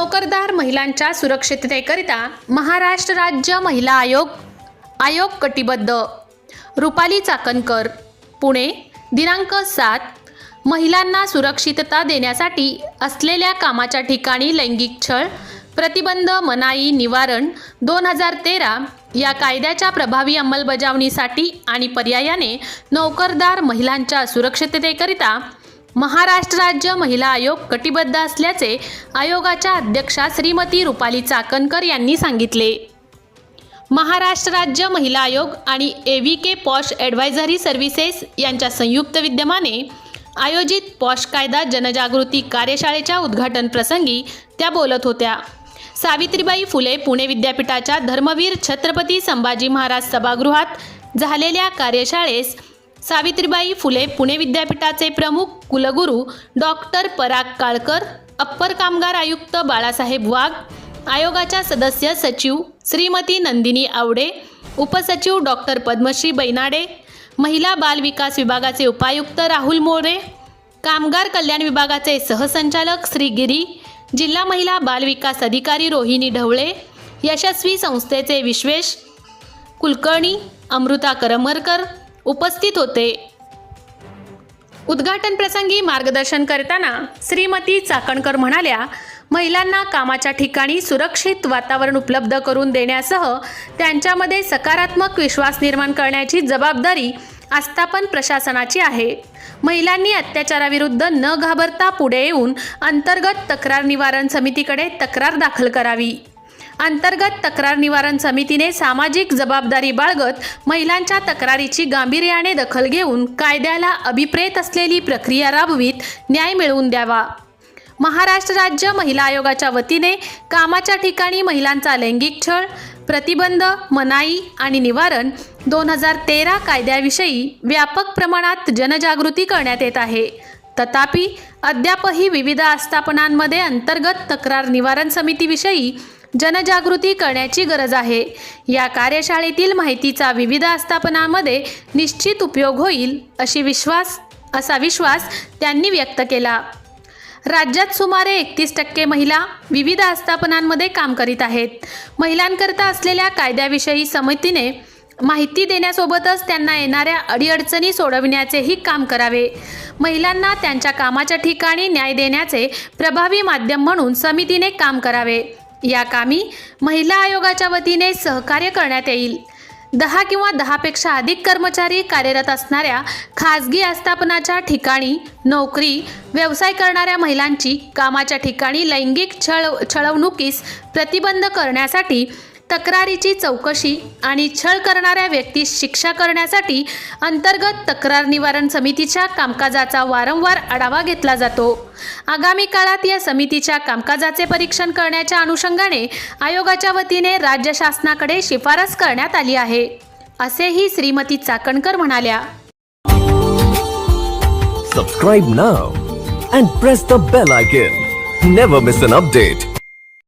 नोकरदार महिलांच्या सुरक्षिततेकरिता महाराष्ट्र राज्य महिला आयोग आयोग कटिबद्ध. रुपाली चाकणकर पुणे दिनांक सात महिलांना सुरक्षितता देण्यासाठी असलेल्या कामाच्या ठिकाणी लैंगिक छळ प्रतिबंध मनाई निवारण दोन हजार तेरा या कायद्याच्या प्रभावी अंमलबजावणीसाठी आणि पर्यायाने नोकरदार महिलांच्या सुरक्षिततेकरिता महाराष्ट्र राज्य महिला आयोग कटिबद्ध असल्याचे आयोगाच्या अध्यक्षा श्रीमती रुपाली चाकणकर यांनी सांगितले. महाराष्ट्र राज्य महिला आयोग आणि A V K POSH advisory services यांच्या संयुक्त विद्यमाने आयोजित पॉश कायदा जनजागृती कार्यशाळेच्या उद्घाटन प्रसंगी त्या बोलत होत्या. सावित्रीबाई फुले पुणे विद्यापीठाच्या धर्मवीर छत्रपती संभाजी महाराज सभागृहात झालेल्या कार्यशाळेस सावित्रीबाई फुले पुणे विद्यापीठाचे प्रमुख कुलगुरू डॉक्टर पराग काळकर अप्पर कामगार आयुक्त बाळासाहेब वाघ आयोगाच्या सदस्य सचिव श्रीमती नंदिनी आवडे उपसचिव डॉक्टर पद्मश्री बैनाडे महिला बाल विकास विभागाचे उपायुक्त राहुल मोरे कामगार कल्याण विभागाचे सहसंचालक श्री गिरी जिल्हा महिला बाल विकास अधिकारी रोहिणी ढवळे यशस्वी संस्थेचे विश्वेश कुलकर्णी अमृता करमरकर उपस्थित होते. उद्घाटन प्रसंगी मार्गदर्शन करताना श्रीमती चाकणकर म्हणाल्या महिलांना कामाच्या ठिकाणी सुरक्षित वातावरण उपलब्ध करून देण्यासह त्यांच्यामध्ये सकारात्मक विश्वास निर्माण करण्याची जबाबदारी आस्थापन प्रशासनाची आहे. महिलांनी अत्याचाराविरुद्ध न घाबरता पुढे येऊन अंतर्गत तक्रार निवारण समितीकडे तक्रार दाखल करावी. अंतर्गत तक्रार निवारण समितीने सामाजिक जबाबदारी बाळगत महिलांच्या तक्रारीची गांभीर्याने दखल घेऊन कायद्याला अभिप्रेत असलेली प्रक्रिया राबवीत न्याय मिळवून द्यावा. महाराष्ट्र राज्य महिला आयोगाच्या वतीने कामाच्या ठिकाणी महिलांचा लैंगिक छळ प्रतिबंध मनाई आणि निवारण दोन हजार तेरा कायद्याविषयी व्यापक प्रमाणात जनजागृती करण्यात येत आहे. तथापि अद्यापही विविध आस्थापनांमध्ये अंतर्गत तक्रार निवारण समितीविषयी जनजागृती करण्याची गरज आहे. या कार्यशाळेतील माहितीचा विविध आस्थापनामध्ये निश्चित उपयोग होईल अशी विश्वास असा विश्वास त्यांनी व्यक्त केला. राज्यात सुमारे एकतीस टक्के महिला विविध आस्थापनांमध्ये काम करीत आहेत. महिलांकरता असलेल्या कायद्याविषयी समितीने माहिती देण्यासोबतच त्यांना येणाऱ्या अडीअडचणी सोडविण्याचेही काम करावे. महिलांना त्यांच्या कामाच्या ठिकाणी न्याय देण्याचे प्रभावी माध्यम म्हणून समितीने काम करावे. या कामी महिला आयोगाच्या वतीने सहकार्य करण्यात येईल. दहा किंवा दहापेक्षा अधिक कर्मचारी कार्यरत असणाऱ्या खाजगी आस्थापनाच्या ठिकाणी नोकरी व्यवसाय करणाऱ्या महिलांची कामाच्या ठिकाणी लैंगिक छळ छळवणुकीस प्रतिबंध करण्यासाठी तक्रारीची चौकशी आणि छळ करणाऱ्या व्यक्तीस शिक्षा करण्यासाठी अंतर्गत तक्रार निवारण समितीच्या कामकाजाचा वारंवार आढावा घेतला जातो. आगामी काळात या समितीच्या कामकाजाचे परीक्षण करण्याच्या अनुषंगाने आयोगाच्या वतीने राज्य शासनाकडे शिफारस करण्यात आली आहे. असेही श्रीमती चाकणकर म्हणाल्या. Subscribe now and press the bell icon never miss an update